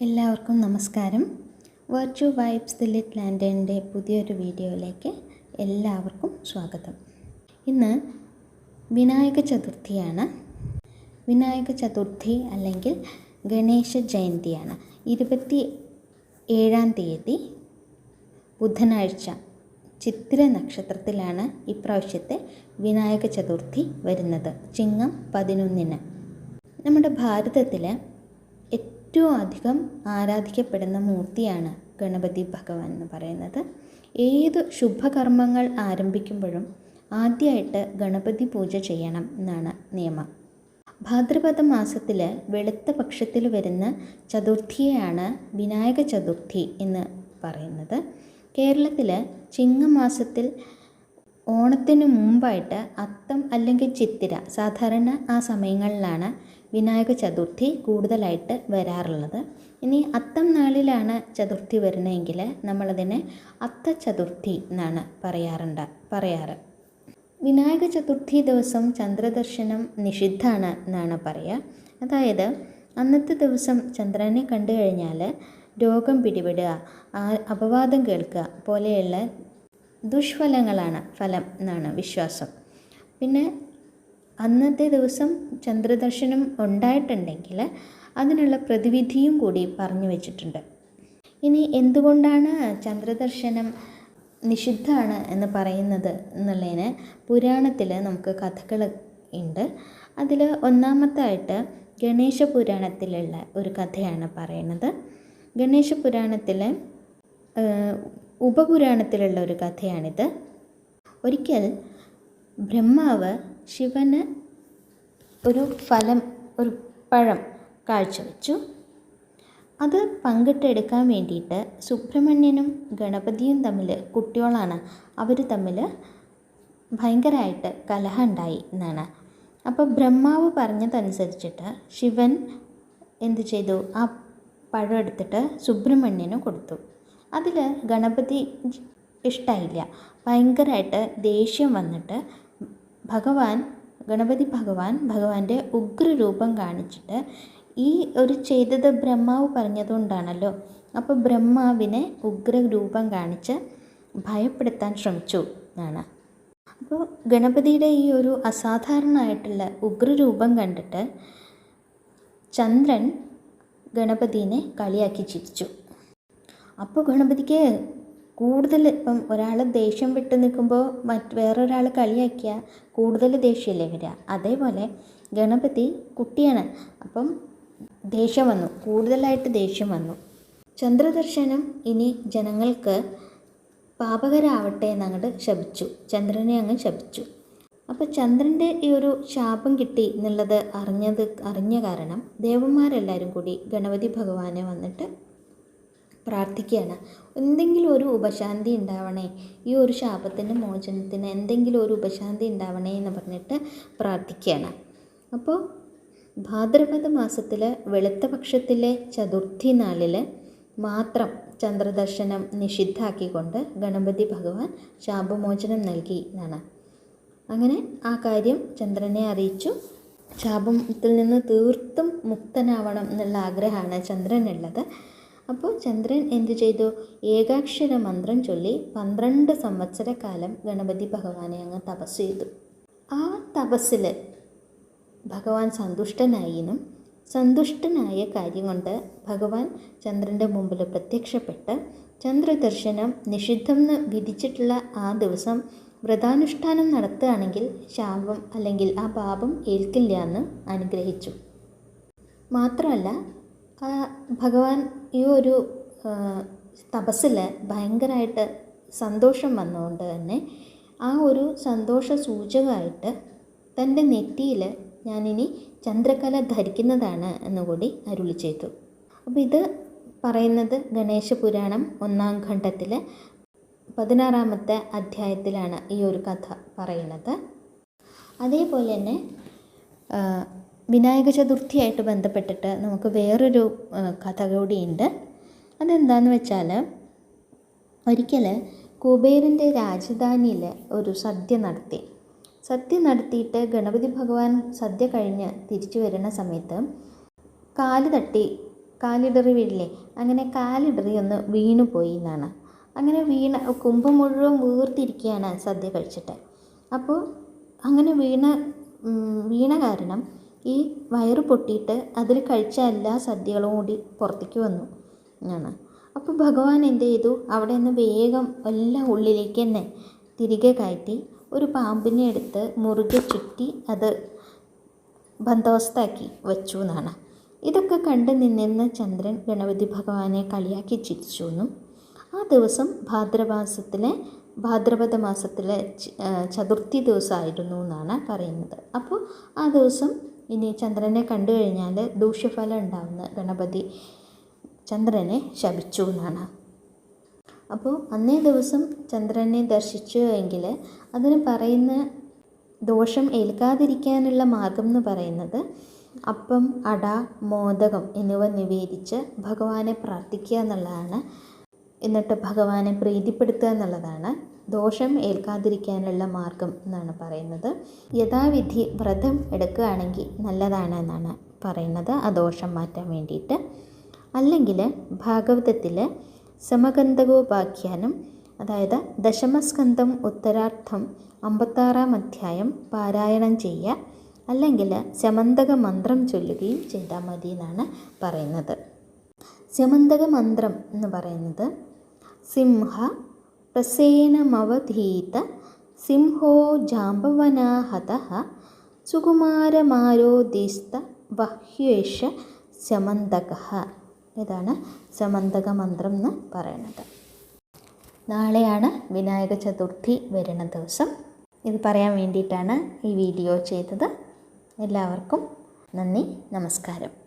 എല്ലാവർക്കും നമസ്കാരം. Virtual vibes the lit ലാൻഡേണിന്റെ പുതിയൊരു വീഡിയോയിലേക്ക് എല്ലാവർക്കും സ്വാഗതം. ഇന്ന് വിനായക ചതുർത്ഥിയാണ്. വിനായക ചതുർത്ഥി അല്ലെങ്കിൽ ഗണേശ ജയന്തിയാണ്. ഇരുപത്തി ഏഴാം തീയതി ബുധനാഴ്ച ചിത്ര നക്ഷത്രത്തിലാണ് ഇപ്രാവശ്യത്തെ വിനായക ചതുർത്ഥി വരുന്നത്. ചിങ്ങം പതിനൊന്നിന്. നമ്മുടെ ഭാരതത്തിൽ ഏറ്റവും അധികം ആരാധിക്കപ്പെടുന്ന മൂർത്തിയാണ് ഗണപതി ഭഗവാൻ എന്ന് പറയുന്നത്. ഏത് ശുഭകർമ്മങ്ങൾ ആരംഭിക്കുമ്പോഴും ആദ്യമായിട്ട് ഗണപതി പൂജ ചെയ്യണം എന്നാണ് നിയമം. ഭാദ്രപദ മാസത്തിൽ വെളുത്ത പക്ഷത്തിൽ വരുന്ന ചതുർത്ഥിയെയാണ് വിനായക ചതുർത്ഥി എന്ന് പറയുന്നത്. കേരളത്തിൽ ചിങ്ങമാസത്തിൽ ഓണത്തിന് മുമ്പായിട്ട് അത്തം അല്ലെങ്കിൽ ചിത്തിര സാധാരണ ആ സമയങ്ങളിലാണ് വിനായക ചതുർത്ഥി കൂടുതലായിട്ട് വരാറുള്ളത്. ഇനി അത്തം നാളിലാണ് ചതുർത്ഥി വരുന്നതെങ്കിൽ നമ്മളതിനെ അത്ത ചതുർത്ഥി എന്നാണ് പറയാറുണ്ട് പറയാറ്. വിനായക ചതുർത്ഥി ദിവസം ചന്ദ്രദർശനം നിഷിദ്ധാണ് എന്നാണ് പറയുക. അതായത് അന്നത്തെ ദിവസം ചന്ദ്രനെ കണ്ടു കഴിഞ്ഞാൽ രോഗം പിടിപെടുക അപവാദം കേൾക്കുക പോലെയുള്ള ദുഷ്ഫലങ്ങളാണ് ഫലം എന്നാണ് വിശ്വാസം. പിന്നെ അന്നത്തെ ദിവസം ചന്ദ്രദർശനം ഉണ്ടായിട്ടുണ്ടെങ്കിൽ അതിനുള്ള പ്രതിവിധിയും കൂടി പറഞ്ഞു വെച്ചിട്ടുണ്ട്. ഇനി എന്തുകൊണ്ടാണ് ചന്ദ്രദർശനം നിഷിദ്ധമാണ് എന്ന് പറയുന്നത് എന്നുള്ളതിന് പുരാണത്തിൽ നമുക്ക് കഥകൾ ഉണ്ട്. അതിൽ ഒന്നാമത്തായിട്ട് ഗണേശ പുരാണത്തിലുള്ള ഒരു കഥയാണ് പറയുന്നത്. ഗണേശ പുരാണത്തിലെ ഉപപുരാണത്തിലുള്ള ഒരു കഥയാണിത്. ഒരിക്കൽ ബ്രഹ്മാവ് ശിവന് ഒരു ഫലം ഒരു പഴം കാഴ്ചവെച്ചു. അത് പങ്കിട്ടെടുക്കാൻ വേണ്ടിയിട്ട് സുബ്രഹ്മണ്യനും ഗണപതിയും തമ്മിൽ കുട്ടികളാണ് അവർ തമ്മിൽ ഭയങ്കരമായിട്ട് കലഹം ഉണ്ടായി എന്നാണ്. അപ്പോൾ ബ്രഹ്മാവ് പറഞ്ഞതനുസരിച്ചിട്ട് ശിവൻ എന്ത് ചെയ്തു? ആ പഴം എടുത്തിട്ട് സുബ്രഹ്മണ്യന് കൊടുത്തു. അതിൽ ഗണപതി ഇഷ്ടമായില്ല ഭയങ്കരമായിട്ട് ദേഷ്യം വന്നിട്ട് ഭഗവാൻ ഗണപതി ഭഗവാൻ ഭഗവാന്റെ ഉഗ്രരൂപം കാണിച്ചിട്ട് ഈ ഒരു ചെയ്തത് ബ്രഹ്മാവ് പറഞ്ഞതുകൊണ്ടാണല്ലോ. അപ്പോൾ ബ്രഹ്മാവിനെ ഉഗ്രരൂപം കാണിച്ച് ഭയപ്പെടുത്താൻ ശ്രമിച്ചു എന്നാണ്. അപ്പോൾ ഗണപതിയുടെ ഈ ഒരു അസാധാരണമായിട്ടുള്ള ഉഗ്രരൂപം കണ്ടിട്ട് ചന്ദ്രൻ ഗണപതിനെ കളിയാക്കി ചിരിച്ചു. അപ്പോൾ ഗണപതിക്ക് കൂടുതൽ ഇപ്പം ഒരാൾ ദേഷ്യം വിട്ട് നിൽക്കുമ്പോൾ മറ്റ് വേറൊരാൾ കളിയാക്കിയാൽ കൂടുതൽ ദേഷ്യമല്ലേ വരിക. അതേപോലെ ഗണപതി കുട്ടിയാണ്. അപ്പം ദേഷ്യം വന്നു. കൂടുതലായിട്ട് ദേഷ്യം വന്നു. ചന്ദ്രദർശനം ഇനി ജനങ്ങൾക്ക് പാപകരാവട്ടെ എന്നങ്ങോട്ട് ശപിച്ചു. ചന്ദ്രനെ അങ്ങ് ശപിച്ചു. അപ്പോൾ ചന്ദ്രന്റെ ഈ ഒരു ശാപം കിട്ടി എന്നുള്ളത് അറിഞ്ഞത് അറിഞ്ഞ കാരണം ദേവന്മാരെല്ലാവരും കൂടി ഗണപതി ഭഗവാനെ വന്നിട്ട് പ്രാർത്ഥിക്കുകയാണ്. എന്തെങ്കിലും ഒരു ഉപശാന്തി ഉണ്ടാവണേ? ഈ ഒരു ശാപത്തിന്റെ മോചനത്തിന് എന്തെങ്കിലും ഒരു ഉപശാന്തി ഉണ്ടാവണേ എന്ന് പറഞ്ഞിട്ട് പ്രാർത്ഥിക്കുകയാണ്. അപ്പോൾ ഭാദ്രപദ മാസത്തിൽ വെളുത്ത പക്ഷത്തിലെ ചതുർത്ഥി നാളിൽ മാത്രം ചന്ദ്രദർശനം നിഷിദ്ധാക്കിക്കൊണ്ട് ഗണപതി ഭഗവാൻ ശാപമോചനം നൽകി എന്നാണ് അങ്ങനെ ആ കാര്യം ചന്ദ്രനെ അറിയിച്ചു. ശാപത്തിൽ നിന്ന് തീർത്തും മുക്തനാവണം എന്നുള്ള ആഗ്രഹമാണ് ചന്ദ്രനുള്ളത്. അപ്പോൾ ചന്ദ്രൻ എന്ത് ചെയ്തു? ഏകാക്ഷര മന്ത്രം ചൊല്ലി പന്ത്രണ്ട് സംവത്സരക്കാലം ഗണപതി ഭഗവാനെ അങ്ങ് തപസ് ചെയ്തു. ആ തപസ്സിൽ ഭഗവാൻ സന്തുഷ്ടനായിനും സന്തുഷ്ടനായ കാര്യം കൊണ്ട് ഭഗവാൻ ചന്ദ്രന്റെ മുമ്പിൽ പ്രത്യക്ഷപ്പെട്ട് ചന്ദ്രദർശനം നിഷിദ്ധം എന്ന് വിധിച്ചിട്ടുള്ള ആ ദിവസം വ്രതാനുഷ്ഠാനം നടത്തുകയാണെങ്കിൽ ശാപം അല്ലെങ്കിൽ ആ പാപം ഏൽക്കില്ല എന്ന് അനുഗ്രഹിച്ചു. മാത്രമല്ല ഭഗവാൻ ഈ ഒരു തപസ്സിൽ ഭയങ്കരമായിട്ട് സന്തോഷം വന്നുകൊണ്ട് തന്നെ ആ ഒരു സന്തോഷ സൂചകമായിട്ട് തന്റെ നെറ്റിയിൽ ഞാനിനി ചന്ദ്രകല ധരിക്കുന്നതാണ് എന്നുകൂടി അരുളി ചെയ്തു. അപ്പോൾ ഇത് പറയുന്നത് ഗണേശ പുരാണം ഒന്നാം ഖണ്ഡത്തിൽ പതിനാറാമത്തെ അധ്യായത്തിലാണ് ഈ ഒരു കഥ പറയുന്നത്. അതേപോലെ തന്നെ വിനായക ചതുർത്ഥിയായിട്ട് ബന്ധപ്പെട്ടിട്ട് നമുക്ക് വേറൊരു കഥ കൂടിയുണ്ട് അതെന്താണെന്ന് വെച്ചാൽ ഒരിക്കൽ കുബേരന്റെ രാജധാനിയിൽ ഒരു സദ്യ നടത്തി. സദ്യ നടത്തിയിട്ട് ഗണപതി ഭഗവാൻ സദ്യ കഴിഞ്ഞ് തിരിച്ചു വരുന്ന സമയത്ത് കാൽ തട്ടി കാലിടറി വീഴില്ലേ അങ്ങനെ കാലിടറി ഒന്ന് വീണുപോയി എന്നാണ്. അങ്ങനെ വീണ കുംഭം മുഴുവൻ വീർത്തിരിക്കുകയാണ് സദ്യ കഴിച്ചിട്ട്. അപ്പോൾ അങ്ങനെ വീണ വീണ കാരണം ഈ വയറ് പൊട്ടിയിട്ട് അതിൽ കഴിച്ച എല്ലാ സദ്യകളും കൂടി പുറത്തേക്ക് വന്നു. ആണ് അപ്പോൾ ഭഗവാൻ എന്ത് ചെയ്തു? അവിടെ നിന്ന് വേഗം എല്ലാം ഉള്ളിലേക്ക് തന്നെ തിരികെ കയറ്റി ഒരു പാമ്പിനെ എടുത്ത് മുറുകെ ചുറ്റി അത് ബന്ദോബസ്താക്കി വെച്ചു എന്നാണ്. ഇതൊക്കെ കണ്ട് നിന്നിരുന്ന ചന്ദ്രൻ ഗണപതി ഭഗവാനെ കളിയാക്കി ചിരിച്ചു എന്നും. ആ ദിവസം ഭാദ്രമാസത്തിലെ ഭാദ്രപദ മാസത്തിലെ ചതുർത്ഥി ദിവസമായിരുന്നു എന്നാണ് പറയുന്നത്. അപ്പോൾ ആ ദിവസം ഇനി ചന്ദ്രനെ കണ്ടു കഴിഞ്ഞാൽ ദൂഷ്യഫലം ഉണ്ടാവുന്ന ഗണപതി ചന്ദ്രനെ ശപിച്ചു എന്നാണ്. അപ്പോൾ അന്നേ ദിവസം ചന്ദ്രനെ ദർശിച്ചു എങ്കിൽ അതിന് പറയുന്ന ദോഷം ഏൽക്കാതിരിക്കാനുള്ള മാർഗം എന്ന് പറയുന്നത് അപ്പം അട മോദകം എന്നിവ നിവേദിച്ച് ഭഗവാനെ പ്രാർത്ഥിക്കുക എന്നുള്ളതാണ് എന്നിട്ട് ഭഗവാനെ പ്രീതിപ്പെടുത്തുക എന്നുള്ളതാണ് ദോഷം ഏൽക്കാതിരിക്കാനുള്ള മാർഗം എന്നാണ് പറയുന്നത്. യഥാവിധി വ്രതം എടുക്കുകയാണെങ്കിൽ നല്ലതാണ് എന്നാണ് പറയുന്നത്. ആ ദോഷം മാറ്റാൻ വേണ്ടിയിട്ട്. അല്ലെങ്കിൽ ഭാഗവതത്തിൽ സമഗന്ധകോപാഖ്യാനം അതായത് ദശമസ്കന്ധം ഉത്തരാർത്ഥം അമ്പത്താറാം അധ്യായം പാരായണം ചെയ്യുക. അല്ലെങ്കിൽ ശമന്തക മന്ത്രം ചൊല്ലുകയും ചെയ്താൽ മതി എന്നാണ് പറയുന്നത്. ശമന്തക മന്ത്രം എന്ന് പറയുന്നത് സിംഹ പ്രസേനമവധീത സിംഹോ ജാമ്പവനാഹത സുകുമാരമാരോദിസ്ത വഹ്യേഷ സമന്തക ഇതാണ് ശമന്തക മന്ത്രം എന്ന് പറയുന്നത്. നാളെയാണ് വിനായക ചതുർത്ഥി വരുന്ന ദിവസം. ഇത് പറയാൻ വേണ്ടിയിട്ടാണ് ഈ വീഡിയോ ചെയ്തത്. എല്ലാവർക്കും നന്ദി നമസ്കാരം.